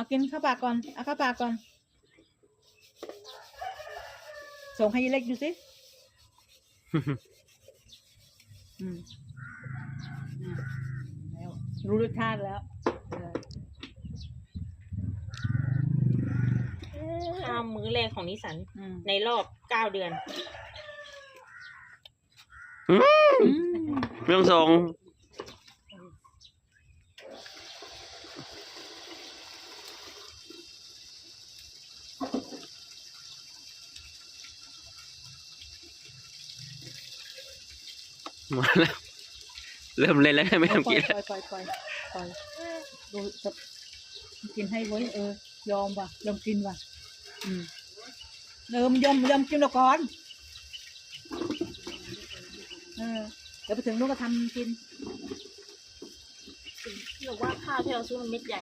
เอากินข้าวปากก่อน เอาข้าวปากก่อน ส่งให้ยายเล็กดูสิ อืมอืมแล้วรู้รสชาติแล้วเออข้าวมื้อแรกของนิสันอืมในรอบเก้าเดือน อืม อืม ไม่ต้องส่ง มาแล้ว เริ่มเล่นแล้วไม่ทำกินปล่อยปล่อยปล่อยปล่อยดูจะกินให้ไว้เออยอมว่ะยอมกินว่ะ อืมเออมันยอมยอมกินแล้วก่อนเออเดี๋ยวไปถึงนู้นก็ทำกินหรือว่าข้าวที่เราซื้อมันเม็ดใหญ่